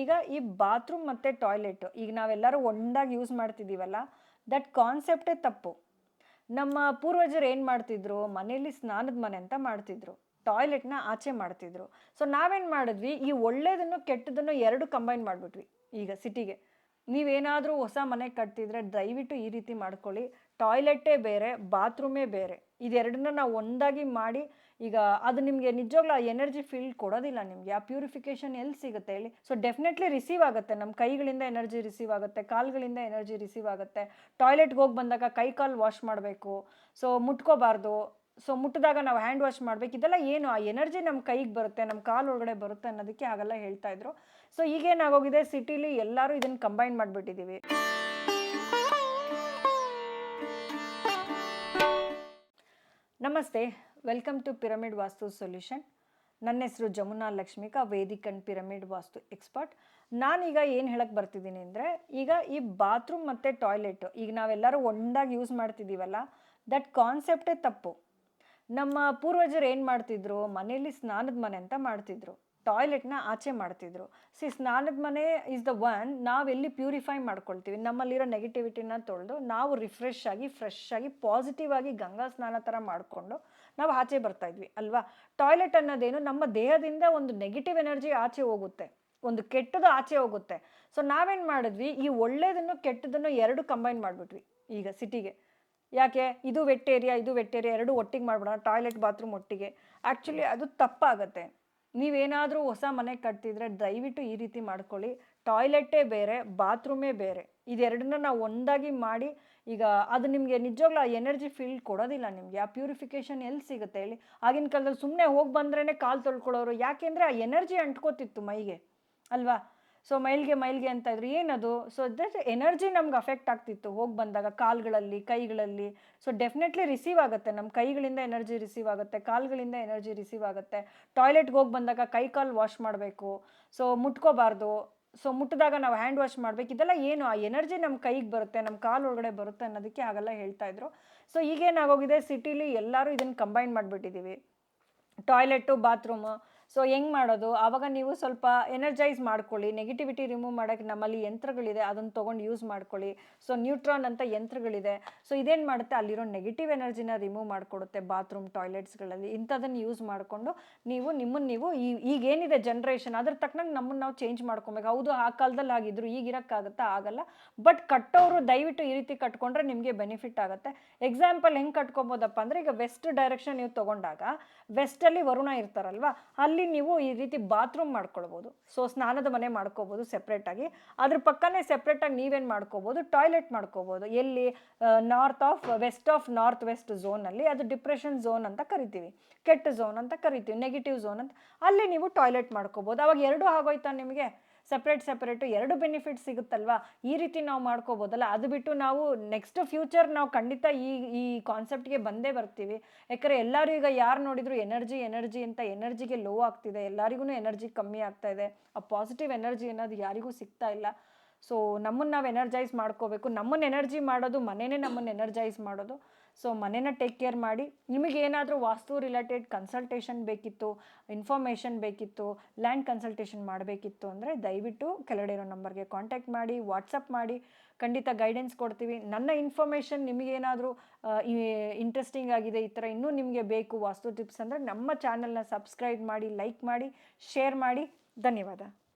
ಈಗ ಈ ಬಾತ್ರೂಮ್ ಮತ್ತು ಟಾಯ್ಲೆಟ್ ಈಗ ನಾವೆಲ್ಲರೂ ಒಂದಾಗಿ ಯೂಸ್ ಮಾಡ್ತಿದ್ದೀವಲ್ಲ ದಟ್ ಕಾನ್ಸೆಪ್ಟೇ ತಪ್ಪು. ನಮ್ಮ ಪೂರ್ವಜರು ಏನು ಮಾಡ್ತಿದ್ರು? ಮನೆಯಲ್ಲಿ ಸ್ನಾನದ ಮನೆ ಅಂತ ಮಾಡ್ತಿದ್ರು. ಟಾಯ್ಲೆಟ್ನ ಆಚೆ ಮಾಡ್ತಿದ್ರು. ಸೊ ನಾವೇನು ಮಾಡಿದ್ವಿ? ಈ ಒಳ್ಳೇದನ್ನು ಕೆಟ್ಟದನ್ನು ಎರಡು ಕಂಬೈನ್ ಮಾಡಿಬಿಟ್ವಿ ಈಗ ಸಿಟಿಗೆ ನೀವೇನಾದರೂ ಹೊಸ ಮನೆ ಕಟ್ತಿದ್ರೆ ದಯವಿಟ್ಟು ಈ ರೀತಿ ಮಾಡ್ಕೊಳ್ಳಿ. ಟಾಯ್ಲೆಟೇ ಬೇರೆ, ಬಾತ್ರೂಮೇ ಬೇರೆ. ಇದೆರಡನ್ನ ನಾವು ಒಂದಾಗಿ ಮಾಡಿ ಈಗ ಅದು ನಿಮಗೆ ನಿಜವಾಗ್ಲೂ ಆ ಎನರ್ಜಿ ಫೀಲ್ ಕೊಡೋದಿಲ್ಲ ನಿಮಗೆ. ಆ ಪ್ಯೂರಿಫಿಕೇಶನ್ ಎಲ್ಲಿ ಸಿಗುತ್ತೆ ಹೇಳಿ. ಸೊ ಡೆಫಿನೆಟ್ಲಿ ರಿಸೀವ್ ಆಗುತ್ತೆ. ನಮ್ಮ ಕೈಗಳಿಂದ ಎನರ್ಜಿ ರಿಸೀವ್ ಆಗುತ್ತೆ, ಕಾಲುಗಳಿಂದ ಎನರ್ಜಿ ರಿಸೀವ್ ಆಗುತ್ತೆ. ಟಾಯ್ಲೆಟ್ಗೆ ಹೋಗಿ ಬಂದಾಗ ಕೈ ಕಾಲು ವಾಶ್ ಮಾಡಬೇಕು. ಸೊ ಮುಟ್ಕೋಬಾರ್ದು. ಸೊ ಮುಟ್ಟಿದಾಗ ನಾವು ಹ್ಯಾಂಡ್ ವಾಶ್ ಮಾಡ್ಬೇಕು. ಇದೆಲ್ಲ ಏನು ಆ ಎನರ್ಜಿ ನಮ್ಮ ಕೈಗೆ ಬರುತ್ತೆ ನಮ್ಮ ಕಾಲು ಒಳಗಡೆ ಬರುತ್ತೆ ಅನ್ನೋದಕ್ಕೆ ಹಾಗೆಲ್ಲ ಹೇಳ್ತಾ ಇದ್ರು. ಸೊ ಈಗೇನಾಗೋಗಿದೆ? ಸಿಟಿಲಿ ಎಲ್ಲರೂ ಇದನ್ನು ಕಂಬೈನ್ ಮಾಡಿಬಿಟ್ಟಿದ್ದೀವಿ ನಮಸ್ತೆ. Welcome to pyramid Vastu solution ನನ್ನ ಹೆಸರು Jamuna Lakshmika, Vedic and pyramid vastu expert ನಾನೀಗ ಏನು ಹೇಳಕ್ಕೆ ಬರ್ತಿದ್ದೀನಿ ಅಂದರೆ, ಈಗ ಈ ಬಾತ್ರೂಮ್ ಮತ್ತು ಟಾಯ್ಲೆಟ್ ಈಗ ನಾವೆಲ್ಲರೂ ಒಂದಾಗಿ ಯೂಸ್ ಮಾಡ್ತಿದ್ದೀವಲ್ಲ ದಟ್ ಕಾನ್ಸೆಪ್ಟೇ ತಪ್ಪು. ನಮ್ಮ ಪೂರ್ವಜರು ಏನು ಮಾಡ್ತಿದ್ರು? ಮನೆಯಲ್ಲಿ ಸ್ನಾನದ ಮನೆ ಅಂತ ಮಾಡ್ತಿದ್ರು. ಟಾಯ್ಲೆಟ್ನ ಆಚೆ ಮಾಡ್ತಿದ್ರು. ಸಿ, ಸ್ನಾನದ ಮನೆ ಇಸ್ ದ ಒನ್ ನಾವೆಲ್ಲಿ ಪ್ಯೂರಿಫೈ ಮಾಡ್ಕೊಳ್ತೀವಿ. ನಮ್ಮಲ್ಲಿರೋ ನೆಗೆಟಿವಿಟಿನ ತೊಳೆದು ನಾವು ರಿಫ್ರೆಶ್ ಆಗಿ ಫ್ರೆಶ್ ಆಗಿ ಪಾಸಿಟಿವ್ ಆಗಿ ಗಂಗಾ ಸ್ನಾನ ಥರ ಮಾಡಿಕೊಂಡು ನಾವು ಆಚೆ ಬರ್ತಾ ಇದ್ವಿ, ಅಲ್ವಾ? ಟಾಯ್ಲೆಟ್ ಅನ್ನೋದೇನು ನಮ್ಮ ದೇಹದಿಂದ ಒಂದು ನೆಗೆಟಿವ್ ಎನರ್ಜಿ ಆಚೆ ಹೋಗುತ್ತೆ. ಒಂದು ಕೆಟ್ಟದ್ದು ಆಚೆ ಹೋಗುತ್ತೆ. ಸೊ ನಾವೇನು ಮಾಡಿದ್ವಿ? ಈ ಒಳ್ಳೇದನ್ನು ಕೆಟ್ಟದನ್ನು ಎರಡು ಕಂಬೈನ್ ಮಾಡಿಬಿಟ್ವಿ ಈಗ ಸಿಟಿಗೆ. ಯಾಕೆ? ಇದು ವೆಟ್ ಏರಿಯಾ ಇದು ವೆಟ್ ಏರಿಯಾ ಎರಡು ಒಟ್ಟಿಗೆ ಮಾಡ್ಬಿಡೋಣ, ಟಾಯ್ಲೆಟ್ ಬಾತ್ರೂಮ್ ಒಟ್ಟಿಗೆ. ಆ್ಯಕ್ಚುಲಿ ಅದು ತಪ್ಪಾಗತ್ತೆ. ನೀವೇನಾದರೂ ಹೊಸ ಮನೆ ಕಟ್ತಿದ್ರೆ ದಯವಿಟ್ಟು ಈ ರೀತಿ ಮಾಡ್ಕೊಳ್ಳಿ. ಟಾಯ್ಲೆಟೇ ಬೇರೆ, ಬಾತ್ರೂಮೇ ಬೇರೆ. ಇದೆರಡನ್ನ ನಾವು ಒಂದಾಗಿ ಮಾಡಿ ಈಗ ಅದು ನಿಮಗೆ ನಿಜವಾಗ್ಲೂ ಆ ಎನರ್ಜಿ ಫೀಲ್ ಕೊಡೋದಿಲ್ಲ ನಿಮಗೆ. ಆ ಪ್ಯೂರಿಫಿಕೇಶನ್ ಎಲ್ಲಿ ಸಿಗುತ್ತೆ ಹೇಳಿ. ಆಗಿನ ಕಾಲದಲ್ಲಿ ಸುಮ್ಮನೆ ಹೋಗಿ ಬಂದ್ರೇ ಕಾಲು ತೊಳ್ಕೊಳ್ಳೋರು. ಯಾಕೆಂದರೆ ಆ ಎನರ್ಜಿ ಅಂಟ್ಕೋತಿತ್ತು ಮೈಗೆ. ಅಲ್ವಾ? ಸೊ ಮೈಲ್ಗೆ ಮೈಲ್ಗೆ ಅಂತ ಇದ್ರು ಏನದು? ಸೊ ದಟ್ ಎನರ್ಜಿ ನಮ್ಗೆ ಅಫೆಕ್ಟ್ ಆಗ್ತಿತ್ತು. ಹೋಗಿ ಬಂದಾಗ ಕಾಲುಗಳಲ್ಲಿ, ಕೈಗಳಲ್ಲಿ. ಸೊ ಡೆಫಿನೆಟ್ಲಿ ರಿಸೀವ್ ಆಗುತ್ತೆ. ನಮ್ಮ ಕೈಗಳಿಂದ ಎನರ್ಜಿ ರಿಸೀವ್ ಆಗುತ್ತೆ. ಕಾಲುಗಳಿಂದ ಎನರ್ಜಿ ರಿಸೀವ್ ಆಗುತ್ತೆ. ಟಾಯ್ಲೆಟ್ಗೆ ಹೋಗಿ ಬಂದಾಗ ಕೈ ಕಾಲು ವಾಶ್ ಮಾಡಬೇಕು. ಸೊ ಮುಟ್ಕೋಬಾರ್ದು. ಸೊ ಮುಟ್ಟಿದಾಗ ನಾವು ಹ್ಯಾಂಡ್ ವಾಶ್ ಮಾಡ್ಬೇಕು. ಇದೆಲ್ಲ ಏನು? ಆ ಎನರ್ಜಿ ನಮ್ಮ ಕೈಗೆ ಬರುತ್ತೆ ನಮ್ಮ ಕಾಲು ಒಳಗಡೆ ಬರುತ್ತೆ ಅನ್ನೋದಕ್ಕೆ ಹಾಗೆಲ್ಲ ಹೇಳ್ತಾ ಇದ್ರು. ಸೊ ಈಗೇನಾಗೋಗಿದೆ? ಸಿಟಿಲಿ ಎಲ್ಲರೂ ಇದನ್ನು ಕಂಬೈನ್ ಮಾಡಿಬಿಟ್ಟಿದ್ದೀವಿ ಟಾಯ್ಲೆಟು ಬಾತ್ರೂಮು ಸೊ ಹೆಂಗೆ ಮಾಡೋದು? ಆವಾಗ ನೀವು ಸ್ವಲ್ಪ ಎನರ್ಜೈಸ್ ಮಾಡ್ಕೊಳ್ಳಿ. ನೆಗೆಟಿವಿಟಿ ರಿಮೂವ್ ಮಾಡೋಕ್ಕೆ ನಮ್ಮಲ್ಲಿ ಯಂತ್ರಗಳಿದೆ. ಅದನ್ನು ತೊಗೊಂಡು ಯೂಸ್ ಮಾಡ್ಕೊಳ್ಳಿ. ಸೊ ನ್ಯೂಟ್ರಾನ್ ಅಂತ ಯಂತ್ರಗಳಿದೆ. ಸೊ ಇದೇನು ಮಾಡುತ್ತೆ? ಅಲ್ಲಿರೋ ನೆಗೆಟಿವ್ ಎನರ್ಜಿನ ರಿಮೂವ್ ಮಾಡಿಕೊಡುತ್ತೆ ಬಾತ್ರೂಮ್ ಟಾಯ್ಲೆಟ್ಸ್ಗಳಲ್ಲಿ ಇಂಥದನ್ನು ಯೂಸ್ ಮಾಡಿಕೊಂಡು ನೀವು ನಿಮ್ಮನ್ನು ನೀವು ಈ ಈಗೇನಿದೆ ಜನ್ರೇಷನ್ ಅದ್ರ ತಕ್ಕನಂಗೆ ನಮ್ಮನ್ನು ನಾವು ಚೇಂಜ್ ಮಾಡ್ಕೊಬೇಕು. ಹೌದು, ಆ ಕಾಲದಲ್ಲಿ ಆಗಿದ್ರು, ಈಗ ಇರೋಕ್ಕಾಗುತ್ತಾ? ಆಗಲ್ಲ. ಬಟ್ ಕಟ್ಟೋರು ದಯವಿಟ್ಟು ಈ ರೀತಿ ಕಟ್ಕೊಂಡ್ರೆ ನಿಮಗೆ ಬೆನಿಫಿಟ್ ಆಗುತ್ತೆ. ಎಕ್ಸಾಂಪಲ್ ಹೆಂಗೆ ಕಟ್ಕೊಬೋದಪ್ಪ ಅಂದರೆ, ಈಗ ವೆಸ್ಟ್ ಡೈರೆಕ್ಷನ್ ನೀವು ತೊಗೊಂಡಾಗ ವೆಸ್ಟಲ್ಲಿ ವರುಣ ಇರ್ತಾರಲ್ವಾ? ಅಲ್ಲಿ ನೀವು ಈ ರೀತಿ ಬಾತ್ರೂಮ್ ಮಾಡ್ಕೊಳ್ಬೋದು. ಸೊ ಸ್ನಾನದ ಮನೆ ಮಾಡ್ಕೋಬೋದು ಸೆಪ್ರೇಟಾಗಿ ಅದ್ರ ಪಕ್ಕನೇ ಸೆಪ್ರೇಟಾಗಿ ನೀವೇನು ಮಾಡ್ಕೋಬೋದು ಟಾಯ್ಲೆಟ್ ಮಾಡ್ಕೋಬೋದು ಎಲ್ಲಿ? North of west of north west ಝೋನಲ್ಲಿ ಅದು ಡಿಪ್ರೆಷನ್ ಝೋನ್ ಅಂತ ಕರಿತೀವಿ. ಕೆಟ್ಟ ಝೋನ್ ಅಂತ ಕರಿತೀವಿ. ನೆಗೆಟಿವ್ ಝೋನ್ ಅಂತ. ಅಲ್ಲಿ ನೀವು ಟಾಯ್ಲೆಟ್ ಮಾಡ್ಕೋಬೋದು ಅವಾಗ ಎರಡು ಆಗೋಯ್ತಾ ನಿಮಗೆ? ಸಪ್ರೇಟ್ ಸಪ್ರೇಟು ಎರಡು ಬೆನಿಫಿಟ್ ಸಿಗುತ್ತಲ್ವಾ? ಈ ರೀತಿ ನಾವು ಮಾಡ್ಕೋಬೋದಲ್ಲ. ಅದು ಬಿಟ್ಟು ನಾವು ನೆಕ್ಸ್ಟ್ ಫ್ಯೂಚರ್ ನಾವು ಖಂಡಿತ ಈ ಈ ಕಾನ್ಸೆಪ್ಟ್ಗೆ ಬಂದೇ ಬರ್ತೀವಿ. ಯಾಕಂದರೆ ಎಲ್ಲರೂ ಈಗ ಯಾರು ನೋಡಿದ್ರು ಎನರ್ಜಿ ಎನರ್ಜಿ ಅಂತ ಎನರ್ಜಿಗೆ ಲೋ ಆಗ್ತಿದೆ. ಎಲ್ಲರಿಗೂ ಎನರ್ಜಿ ಕಮ್ಮಿ ಆಗ್ತಾ ಇದೆ. ಆ ಪಾಸಿಟಿವ್ ಎನರ್ಜಿ ಅನ್ನೋದು ಯಾರಿಗೂ ಸಿಗ್ತಾ ಇಲ್ಲ. ಸೊ ನಮ್ಮನ್ನು ನಾವು ಎನರ್ಜೈಸ್ ಮಾಡ್ಕೋಬೇಕು. ನಮ್ಮನ್ನು ಎನರ್ಜಿ ಮಾಡೋದು ಮನೆಯೇ ನಮ್ಮನ್ನು ಎನರ್ಜೈಸ್ ಮಾಡೋದು. ಸೊ ಮನೇನ ಟೇಕ್ ಕೇರ್ ಮಾಡಿ ನಿಮಗೇನಾದರೂ ವಾಸ್ತು ರಿಲೇಟೆಡ್ ಕನ್ಸಲ್ಟೇಷನ್ ಬೇಕಿತ್ತು ಇನ್ಫಾರ್ಮೇಷನ್ ಬೇಕಿತ್ತು ಲ್ಯಾಂಡ್ ಕನ್ಸಲ್ಟೇಷನ್ ಮಾಡಬೇಕಿತ್ತು ಅಂದರೆ ದಯವಿಟ್ಟು ಕೆಳಗಡೆ ಇರೋ ನಂಬರ್ಗೆ ಕಾಂಟ್ಯಾಕ್ಟ್ ಮಾಡಿ ವಾಟ್ಸಪ್ ಮಾಡಿ. ಖಂಡಿತ ಗೈಡೆನ್ಸ್ ಕೊಡ್ತೀವಿ. ನನ್ನ ಇನ್ಫಾರ್ಮೇಷನ್ ನಿಮಗೇನಾದರೂ ಇಂಟ್ರೆಸ್ಟಿಂಗ್ ಆಗಿದೆ, ಈ ಥರ ಇನ್ನೂ ನಿಮಗೆ ಬೇಕು ವಾಸ್ತು ಟಿಪ್ಸ್ ಅಂದರೆ ನಮ್ಮ ಚಾನಲ್ನ ಸಬ್ಸ್ಕ್ರೈಬ್ ಮಾಡಿ ಲೈಕ್ ಮಾಡಿ ಶೇರ್ ಮಾಡಿ. ಧನ್ಯವಾದ.